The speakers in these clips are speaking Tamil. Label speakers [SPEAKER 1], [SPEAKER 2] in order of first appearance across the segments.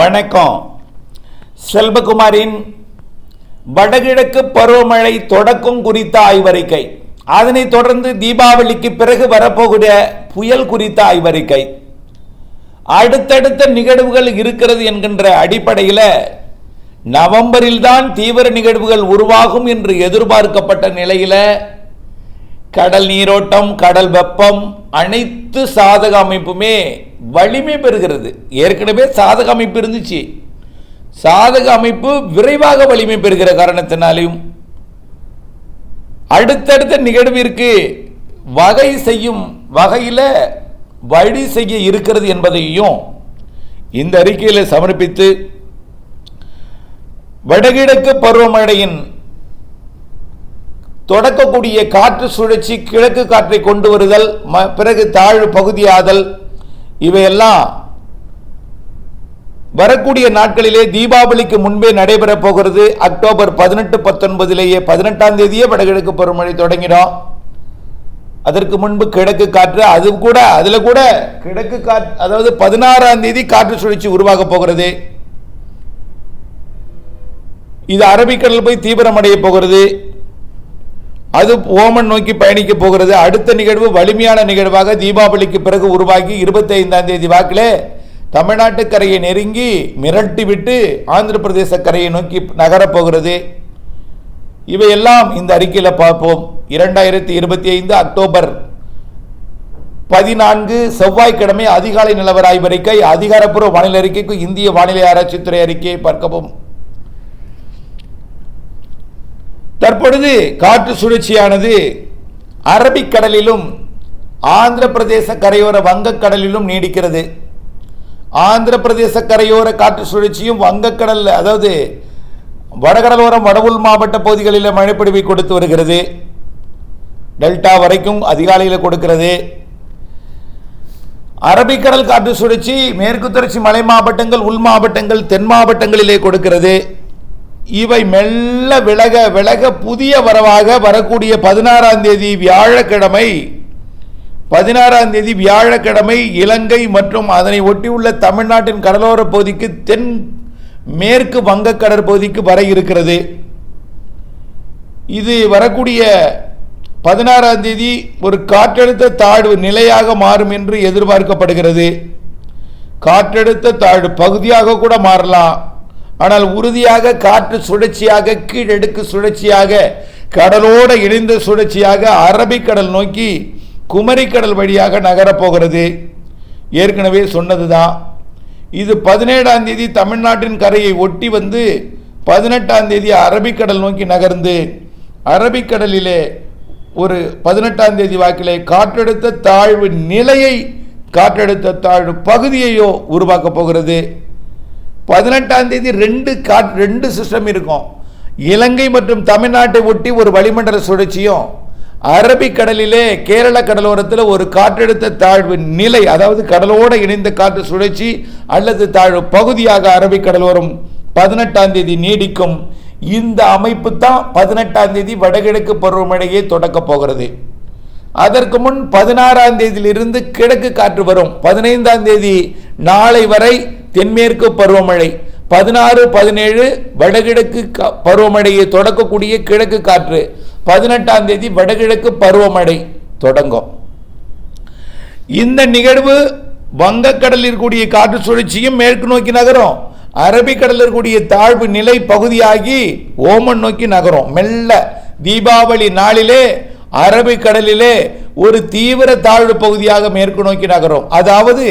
[SPEAKER 1] வணக்கம். செல்வகுமாரின் வடகிழக்கு பருவமழை தொடக்கம் குறித்த ஆய்வறிக்கை. அதனைத் தொடர்ந்து தீபாவளிக்கு பிறகு வரப்போகிற புயல் குறித்த ஆய்வறிக்கை. அடுத்தடுத்த நிகழ்வுகள் இருக்கிறது என்கின்ற அடிப்படையில் நவம்பரில் தான் தீவிர நிகழ்வுகள் உருவாகும் என்று எதிர்பார்க்கப்பட்ட நிலையில் கடல் நீரோட்டம் கடல் வெப்பம் அனைத்து சாதக அமைப்புமே வலிமை பெறுகிறது. ஏற்கனவே சாதக அமைப்பு இருந்துச்சு. சாதக அமைப்பு விரைவாக வலிமை பெறுகிற காரணத்தினாலையும் அடுத்தடுத்த நிகழ்விற்கு வகை செய்யும் வகையில் வழி செய்ய இருக்கிறது என்பதையும் இந்த அறிக்கையில் சமர்ப்பித்து வடகிழக்கு பருவமழையின் தொடக்கக்கூடிய காற்று சுழற்சி கிழக்கு காற்றை கொண்டு வருதல் ம- பிறகு தாழ்வு பகுதியாதல் இவையெல்லாம் வரக்கூடிய நாட்களிலே தீபாவளிக்கு முன்பே நடைபெறப் போகிறது. அக்டோபர் பதினெட்டு பத்தொன்பதிலேயே பதினெட்டாம் தேதியே வடகிழக்கு பருவமழை தொடங்கிடும். அதற்கு முன்பு கிழக்கு காற்று அது கூட அதில் கூட கிழக்கு காற்று அதாவது பதினாறாம் தேதி காற்று சுழற்சி உருவாக போகிறது. இது அரபிக்கடல் போய் தீவிரமடைய போகிறது. அது ஓமன் நோக்கி பயணிக்க போகிறது. அடுத்த நிகழ்வு வலிமையான நிகழ்வாக தீபாவளிக்கு பிறகு உருவாகி இருபத்தி ஐந்தாம் தேதி வாக்கிலே தமிழ்நாட்டு கரையை நெருங்கி மிரட்டி விட்டு ஆந்திர பிரதேச கரையை நோக்கி நகரப் போகிறது. இவையெல்லாம் இந்த அறிக்கையில் பார்ப்போம். இரண்டாயிரத்தி இருபத்தி ஐந்து அக்டோபர் பதினான்கு செவ்வாய்க்கிழமை அதிகாலை நிலவர ஆய்வறிக்கை அதிகாரப்பூர்வ வானிலை அறிக்கைக்கு இந்திய வானிலை ஆராய்ச்சித்துறை அறிக்கையை பார்க்கவும். தற்பொழுது காற்று சுழற்சியானது அரபிக்கடலிலும் ஆந்திர பிரதேச கரையோர வங்கக்கடலிலும் நீடிக்கிறது. ஆந்திர பிரதேச கரையோர காற்று சுழற்சியும் வங்கக்கடல் அதாவது வடகடலோரம் வடவுள் மாவட்ட பகுதிகளில் மழைப்பிடிவை கொடுத்து வருகிறது. டெல்டா வரைக்கும் அதிகாலையில் கொடுக்கிறது. அரபிக்கடல் காற்று சுழற்சி மேற்கு தொடர்ச்சி மலை மாவட்டங்கள் உள் மாவட்டங்கள் தென் மாவட்டங்களிலே கொடுக்கிறது. இவை மெல்ல விலக விலக புதிய வரவாக வரக்கூடிய பதினாறாம் தேதி வியாழக்கிழமை. பதினாறாம் தேதி வியாழக்கிழமை இலங்கை மற்றும் அதனை ஒட்டியுள்ள தமிழ்நாட்டின் கடலோர பகுதிக்கு தென் மேற்கு வங்க கடற்பகுதிக்கு வர இருக்கிறது. இது வரக்கூடிய பதினாறாம் தேதி ஒரு காற்றழுத்த தாழ்வு நிலையாக மாறும் என்று எதிர்பார்க்கப்படுகிறது. காற்றழுத்த தாழ்வு பகுதியாக கூட மாறலாம். ஆனால் உறுதியாக காற்று சுழற்சியாக கீழடுக்கு சுழற்சியாக கடலோட இணைந்த சுழற்சியாக அரபிக்கடல் நோக்கி குமரிக்கடல் வழியாக நகரப்போகிறது ஏற்கனவே சொன்னதுதான். இது பதினேழாம் தேதி தமிழ்நாட்டின் கரையை ஒட்டி வந்து பதினெட்டாம் தேதி அரபிக்கடல் நோக்கி நகர்ந்து அரபிக்கடலிலே ஒரு பதினெட்டாம் தேதி வாக்கிலே காற்றழுத்த தாழ்வு நிலையை காற்றழுத்த தாழ்வு பகுதியையோ உருவாக்கப் போகிறது. பதினெட்டாம் தேதி ரெண்டு காட் ரெண்டு சிஸ்டம் இருக்கும். இலங்கை மற்றும் தமிழ்நாட்டை ஒட்டி ஒரு வளிமண்டல சுழற்சியும் அரபிக்கடலிலே கேரள கடலோரத்தில் ஒரு காற்றழுத்த தாழ்வு நிலை அதாவது கடலோடு இணைந்த காற்று சுழற்சி அல்லது தாழ்வு பகுதியாக அரபிக்கடலோரம் பதினெட்டாம் தேதி நீடிக்கும். இந்த அமைப்பு தான் பதினெட்டாம் தேதி வடகிழக்கு பருவமழையை தொடக்கப் போகிறது. அதற்கு முன் பதினாறாம் தேதியிலிருந்து கிழக்கு காற்று வரும். பதினைந்தாம் தேதி நாளை வரை தென்மேற்கு பருவமழை. பதினாறு பதினேழு வடகிழக்கு கா- பருவமழையை தொடக்கக்கூடிய கிழக்கு காற்று. பதினெட்டாம் தேதி வடகிழக்கு பருவமழை தொடங்கும். இந்த நிகழ்வு வங்கக்கடலில் இருக்கக்கூடிய காற்று சுழற்சியும் மேற்கு நோக்கி நகரும். அரபிக்கடலில் இருக்கக்கூடிய தாழ்வு நிலை பகுதியாகி ஓமன் நோக்கி நகரும். மெல்ல தீபாவளி நாளிலே அரபிக்கடலிலே ஒரு தீவிர தாழ்வு பகுதியாக மேற்கு நோக்கி நகரும். அதாவது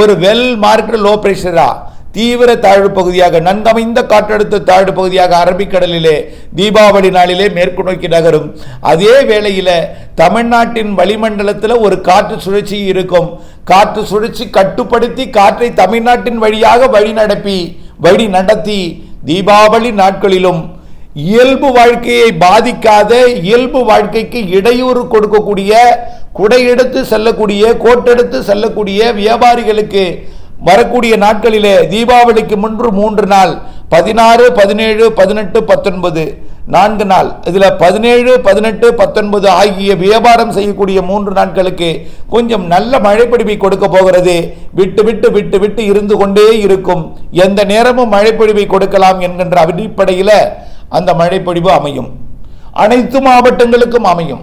[SPEAKER 1] ஒரு வெல் மார்க்டு லோ பிரஷரா தீவிர தாழ்வு பகுதியாக நன்கமைந்த காற்றழுத்த தாழ்வு பகுதியாக அரபிக்கடலிலே தீபாவளி நாளிலே மேற்கு நோக்கி நகரும். அதே வேளையில் தமிழ்நாட்டின் வளிமண்டலத்தில் ஒரு காற்று சுழற்சி இருக்கும். காற்று சுழற்சி கட்டுப்படுத்தி காற்றை தமிழ்நாட்டின் வழியாக வழி நடப்பி வழி நடத்தி தீபாவளி நாட்களிலும் இயல்பு வாழ்க்கையை பாதிக்காத இயல்பு வாழ்க்கைக்கு இடையூறு கொடுக்கக்கூடிய குடையெடுத்து செல்லக்கூடிய கோட்டெடுத்து செல்லக்கூடிய வியாபாரிகளுக்கு வரக்கூடிய நாட்களிலே தீபாவளிக்கு முன்று மூன்று நாள் பதினாறு பதினேழு பதினெட்டு பத்தொன்பது. நான்கு நாள். இதில் பதினேழு பதினெட்டு பத்தொன்பது ஆகிய வியாபாரம் செய்யக்கூடிய மூன்று நாட்களுக்கு கொஞ்சம் நல்ல மழைப்பொழிவை கொடுக்க போகிறது. விட்டு விட்டு விட்டு விட்டு இருந்து கொண்டே இருக்கும். எந்த நேரமும் மழைப்பொழிவை கொடுக்கலாம் என்கின்ற அடிப்படையில் அந்த மழைப்பொழிவு அமையும். அனைத்து மாவட்டங்களுக்கும் அமையும்.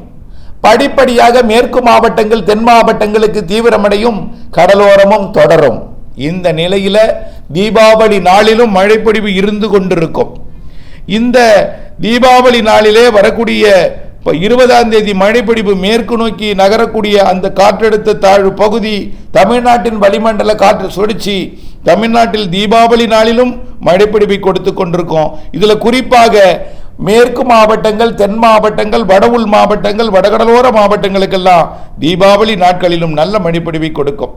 [SPEAKER 1] படிப்படியாக மேற்கு மாவட்டங்கள் தென் மாவட்டங்களுக்கு தீவிரமடையும் கடலோரமும் தொடரும். இந்த நிலையில் தீபாவளி நாளிலும் மழைப்பொழிவு இருந்து கொண்டிருக்கும். இந்த தீபாவளி நாளிலே வரக்கூடிய இப்போ இருபதாம் தேதி மழைப்பிடிப்பு மேற்கு நோக்கி நகரக்கூடிய அந்த காற்றழுத்த தாழ்வு பகுதி தமிழ்நாட்டின் வளிமண்டல காற்று சுழற்சி தமிழ்நாட்டில் தீபாவளி நாளிலும் மழைப்பிடிப்பை கொடுத்து கொண்டிருக்கோம். இதில் குறிப்பாக மேற்கு மாவட்டங்கள் தென் மாவட்டங்கள் வட உள் மாவட்டங்கள் வடகடலோர மாவட்டங்களுக்கெல்லாம் தீபாவளி நாட்களிலும் நல்ல மழைப்பிடிவை கொடுக்கும்.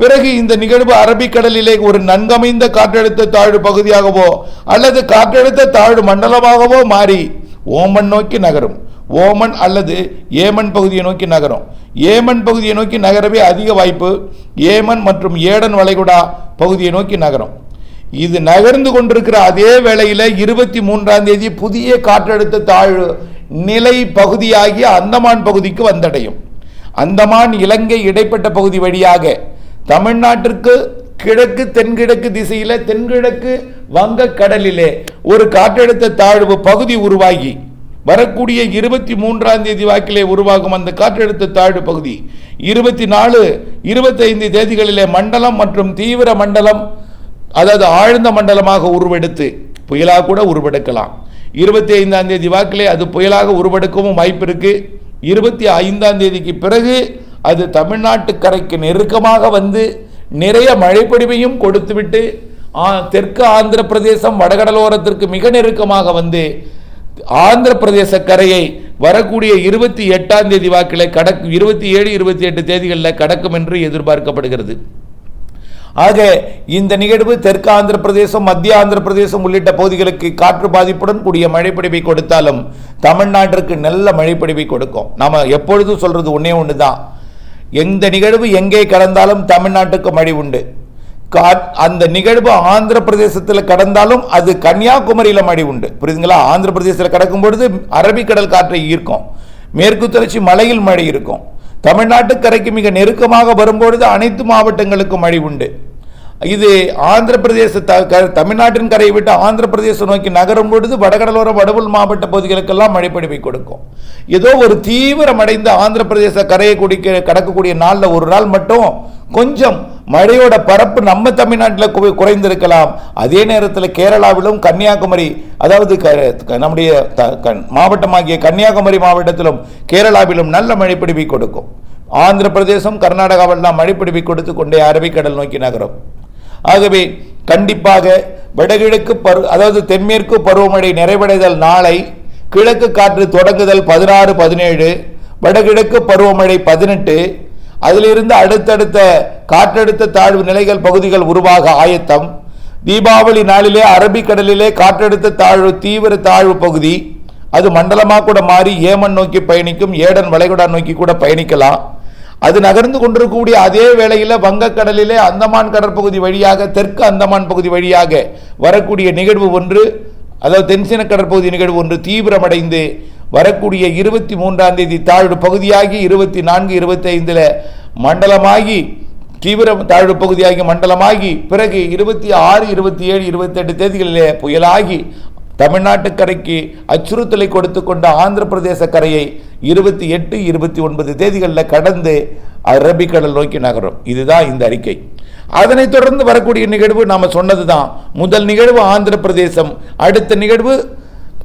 [SPEAKER 1] பிறகு இந்த நிகழ்வு அரபிக்கடலிலே ஒரு நன்கமைந்த காற்றழுத்த தாழ்வு பகுதியாகவோ அல்லது காற்றழுத்த தாழ்வு மண்டலமாகவோ மாறி ஓமன் நோக்கி நகரும். ஓமன் அல்லது ஏமன் பகுதியை நோக்கி நகரும். ஏமன் பகுதியை நோக்கி நகரவே அதிக வாய்ப்பு ஏமன் மற்றும் ஏடன் வளைகுடா பகுதியை நோக்கி நகரும். இது நகர்ந்து கொண்டிருக்கிற அதே வேளையில் இருபத்தி மூன்றாம் தேதி புதிய காற்றழுத்த தாழ்வு நிலை பகுதியாகிய அந்தமான் பகுதிக்கு வந்தடையும். அந்தமான் இலங்கை இடைப்பட்ட பகுதி வழியாக தமிழ்நாட்டிற்கு கிழக்கு தென்கிழக்கு திசையில் தென்கிழக்கு வங்கக்கடலிலே ஒரு காற்றழுத்த தாழ்வு பகுதி உருவாகி வரக்கூடிய இருபத்தி மூன்றாம் தேதி வாக்கிலே உருவாகும் அந்த காற்றழுத்த தாழ்வு பகுதி. இருபத்தி நாலு இருபத்தைந்து தேதிகளிலே மண்டலம் மற்றும் தீவிர மண்டலம் அதாவது ஆழ்ந்த மண்டலமாக உருவெடுத்து புயலாக கூட உருவெடுக்கலாம். இருபத்தி ஐந்தாம் தேதி வாக்கிலே அது புயலாக உருவெடுக்கவும் வாய்ப்பு இருக்கு. இருபத்தி ஐந்தாம் தேதிக்கு பிறகு அது தமிழ்நாட்டு கரைக்கு நெருக்கமாக வந்து நிறைய மழைப்பொழிவையும் கொடுத்துவிட்டு தெற்கு ஆந்திர பிரதேசம் வடகடலோரத்திற்கு மிக நெருக்கமாக வந்து ஆந்திர பிரதேச கரையை வரக்கூடிய இருபத்தி எட்டாம் தேதி வாக்கில் கடக்கும் இருபத்தி ஏழு இருபத்தி எட்டு தேதிகளில் கடக்கும் என்று எதிர்பார்க்கப்படுகிறது. ஆக இந்த நிகழ்வு தெற்கு ஆந்திர பிரதேசம் மத்திய ஆந்திர பிரதேசம் உள்ளிட்ட பகுதிகளுக்கு காற்று பாதிப்புடன் கூடிய மழைப்பிடிவை கொடுத்தாலும் தமிழ்நாட்டிற்கு நல்ல மழைப்பிடிவை கொடுக்கும். நாம் எப்பொழுதும் சொல்றது ஒன்றே ஒன்று தான் எந்த நிகழ்வு எங்கே கடந்தாலும் தமிழ்நாட்டுக்கு மழை உண்டு. அந்த நிகழ்வு ஆந்திர பிரதேசத்தில் கடந்தாலும் அது கன்னியாகுமரியில் மழை உண்டு. புரியுதுங்களா? ஆந்திர பிரதேசத்தில் கடக்கும் பொழுது அரபிக்கடல் காற்றை ஈர்க்கும். மேற்கு தொடர்ச்சி மலையில் மழை இருக்கும். தமிழ்நாட்டு கரைக்கு மிக நெருக்கமாக வரும்பொழுது அனைத்து மாவட்டங்களுக்கும் மழை உண்டு. இது ஆந்திர பிரதேச க- தமிழ்நாட்டின் கரையை விட்டு ஆந்திர பிரதேசம் நோக்கி நகரும் பொழுது வடகடலோர வடவுள் மாவட்ட பகுதிகளுக்கெல்லாம் மழைப்படிவை கொடுக்கும். ஏதோ ஒரு தீவிரமடைந்த ஆந்திர பிரதேச கரையை குடிக்க கடக்கக்கூடிய நாளில் ஒரு நாள் மட்டும் கொஞ்சம் மழையோட பரப்பு நம்ம தமிழ்நாட்டில் குறைந்திருக்கலாம். அதே நேரத்தில் கேரளாவிலும் கன்னியாகுமரி அதாவது க- க- நம்முடைய த- க- மாவட்டமாகிய கன்னியாகுமரி மாவட்டத்திலும் கேரளாவிலும் நல்ல மழைப்பிடிவி கொடுக்கும். ஆந்திர பிரதேசம் கர்நாடகாவெல்லாம் மழைப்பிடிவி கொடுத்து கொண்டே அரபிக்கடல் நோக்கி நகரும். ஆகவே கண்டிப்பாக வடகிழக்கு பரு அதாவது தென்மேற்கு பருவமழை நிறைவடைதல் நாளை கிழக்கு காற்று தொடங்குதல் பதினாறு பதினேழு வடகிழக்கு பருவமழை பதினெட்டு அதிலிருந்து அடுத்தடுத்த காற்றழுத்த தாழ்வு நிலைகள் பகுதிகள் உருவாக ஆயத்தம். தீபாவளி நாளிலே அரபிக்கடலிலே காற்றழுத்த தாழ்வு தீவிர தாழ்வு பகுதி. அது மண்டலமாக கூட மாறி ஏமன் நோக்கி பயணிக்கும் ஏடன் வளைகுடா நோக்கி கூட பயணிக்கலாம். அது நகர்ந்து கொண்டிருக்கக்கூடிய அதே வேளையில் வங்கக்கடலிலே அந்தமான் கடற்பகுதி வழியாக தெற்கு அந்தமான் பகுதி வழியாக வரக்கூடிய நிகழ்வு ஒன்று அதாவது தென்சீன கடற்பகுதி நிகழ்வு ஒன்று தீவிரமடைந்து வரக்கூடிய இருபத்தி மூன்றாம் தேதி தாழ்வு பகுதியாகி இருபத்தி நான்கு இருபத்தி ஐந்தில் மண்டலமாகி தீவிர தாழ்வு பகுதியாகி மண்டலமாகி பிறகு இருபத்தி ஆறு இருபத்தி ஏழு இருபத்தெட்டு தேதிகளிலே புயலாகி தமிழ்நாட்டு கரைக்கு அச்சுறுத்தலை கொடுத்து கொண்ட ஆந்திர பிரதேச கரையை இருபத்தி எட்டு இருபத்தி ஒன்பது தேதிகளில் கடந்து அரபிக்கடல் நோக்கி நகரும். இதுதான் இந்த அறிக்கை. அதனைத் தொடர்ந்து வரக்கூடிய நிகழ்வு நாம சொன்னதுதான். முதல் நிகழ்வு ஆந்திர பிரதேசம் அடுத்த நிகழ்வு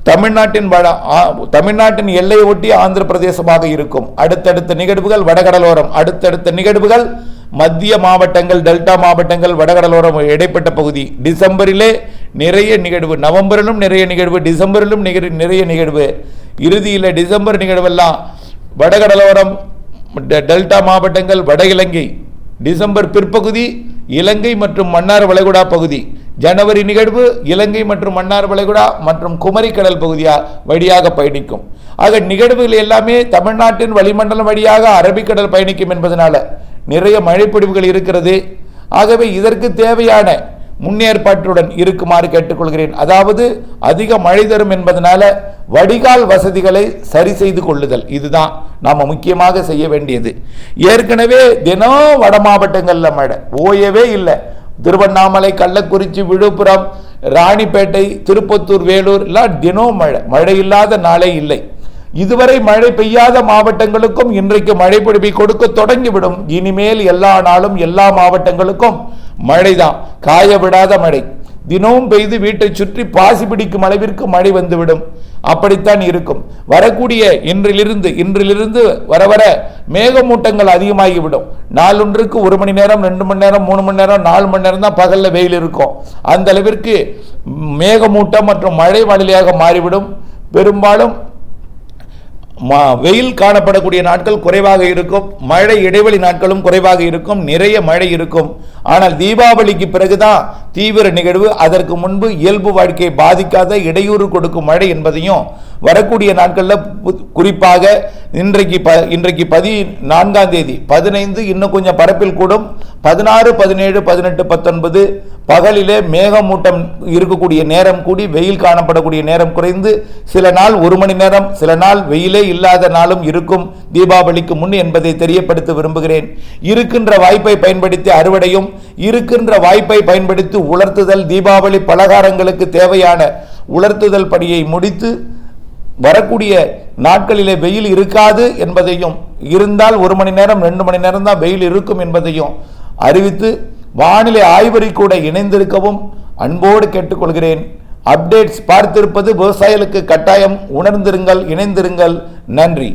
[SPEAKER 1] தமிழ்நாட்டின் வட ஆ- தமிழ்நாட்டின் எல்லையை ஒட்டி ஆந்திர பிரதேசமாக இருக்கும். அடுத்தடுத்த நிகழ்வுகள் வடகடலோரம். அடுத்தடுத்த நிகழ்வுகள் மத்திய மாவட்டங்கள் டெல்டா மாவட்டங்கள் வடகடலோரம் இடைப்பட்ட பகுதி. டிசம்பரிலே நிறைய நிகழ்வு. நவம்பரிலும் நிறைய நிகழ்வு. டிசம்பரிலும் நிகழ் நிறைய நிகழ்வு. இறுதியில் டிசம்பர் நிகழ்வெல்லாம் வடகடலோரம் டெ- டெல்டா மாவட்டங்கள் வட இலங்கை. டிசம்பர் பிற்பகுதி இலங்கை மற்றும் மன்னார் வளைகுடா பகுதி. ஜனவரி நிகழ்வு இலங்கை மற்றும் மன்னார் வளைகுடா மற்றும் குமரிக்கடல் பகுதியா வழியாக பயணிக்கும். ஆக நிகழ்வுகள் எல்லாமே தமிழ்நாட்டின் வளிமண்டலம் வழியாக அரபிக்கடல் பயணிக்கும் என்பதனால நிறைய மழைப்பொழிவுகள் இருக்கிறது. ஆகவே இதற்கு தேவையான முன்னேற்பாட்டுடன் இருக்குமாறு கேட்டுக்கொள்கிறேன். அதாவது அதிக மழை தரும் என்பதனால வடிகால் வசதிகளை சரி செய்து கொள்ளுதல். இதுதான் நாம் முக்கியமாக செய்ய வேண்டியது. ஏற்கனவே தினம் வட மாவட்டங்களில் மழை. ஓயவே இல்லை. திருவண்ணாமலை கள்ளக்குறிச்சி விழுப்புரம் ராணிப்பேட்டை திருப்பத்தூர் வேலூர் எல்லாம் தினம் மழை. மழை இல்லாத நாளே இல்லை. இதுவரை மழை பெய்யாத மாவட்டங்களுக்கும் இன்றைக்கு மழை பிடிப்பை கொடுக்க தொடங்கிவிடும். இனிமேல் எல்லா நாளும் எல்லா மாவட்டங்களுக்கும் மழைதான். காய விடாத மழை. தினமும் பெய்து வீட்டை சுற்றி பாசி பிடிக்கும் அளவிற்கு மழை வந்துவிடும். அப்படித்தான் இருக்கும். வரக்கூடிய இன்றிலிருந்து இன்றிலிருந்து வர வர மேகமூட்டங்கள் அதிகமாகிவிடும். நாளொன்றுக்கு ஒரு மணி நேரம் ரெண்டு மணி நேரம் மூணு மணி நேரம் நாலு மணி நேரம் தான் பகலில் வெயில் இருக்கும். அந்த அளவிற்கு மேகமூட்டம் மற்றும் மழை வானிலையாக மாறிவிடும். பெரும்பாலும் ம- வெயில் காணப்படக்கூடிய நாட்கள் குறைவாக இருக்கும். மழை இடைவெளி நாட்களும் குறைவாக இருக்கும். நிறைய மழை இருக்கும். ஆனால் தீபாவளிக்கு பிறகுதான் தீவிர நிகழ்வு. அதற்கு முன்பு இயல்பு வாழ்க்கையை பாதிக்காத இடையூறு கொடுக்கும் மழை என்பதையும் வரக்கூடிய நாட்களில் குறிப்பாக இன்றைக்கு ப இன்றைக்கு பதி நான்காம் தேதி. பதினைந்து இன்னும் கொஞ்சம் பரப்பில் கூடும். பதினாறு பதினேழு பதினெட்டு பத்தொன்பது பகலிலே மேகமூட்டம் இருக்கக்கூடிய நேரம் கூடி வெயில் காணப்படக்கூடிய நேரம் குறைந்து சில நாள் ஒரு மணி நேரம் சில நாள் வெயிலே இல்லாத நாளும் இருக்கும். தீபாவளிக்கு முன் என்பதை தெரியப்படுத்த விரும்புகிறேன். இருக்கின்ற வாய்ப்பை பயன்படுத்தி அறுவடையும் இருக்கின்ற வாய்ப்பை பயன்படுத்தி உலர்த்துதல் தீபாவளி பலகாரங்களுக்கு தேவையான உலர்த்துதல் பணியை முடித்து வரக்கூடிய நாட்களிலே வெயில் இருக்காது என்பதையும் இருந்தால் ஒரு மணி நேரம் ரெண்டு மணி நேரம் தான் வெயில் இருக்கும் என்பதையும் அறிவித்து வானிலை ஆய்வறி கூட இணைந்திருக்கவும் அன்போடு கேட்டுக்கொள்கிறேன். அப்டேட்ஸ் பார்த்திருப்பது விவசாயிகளுக்கு கட்டாயம். உணர்ந்திருங்கள் இணைந்திருங்கள். நன்றி.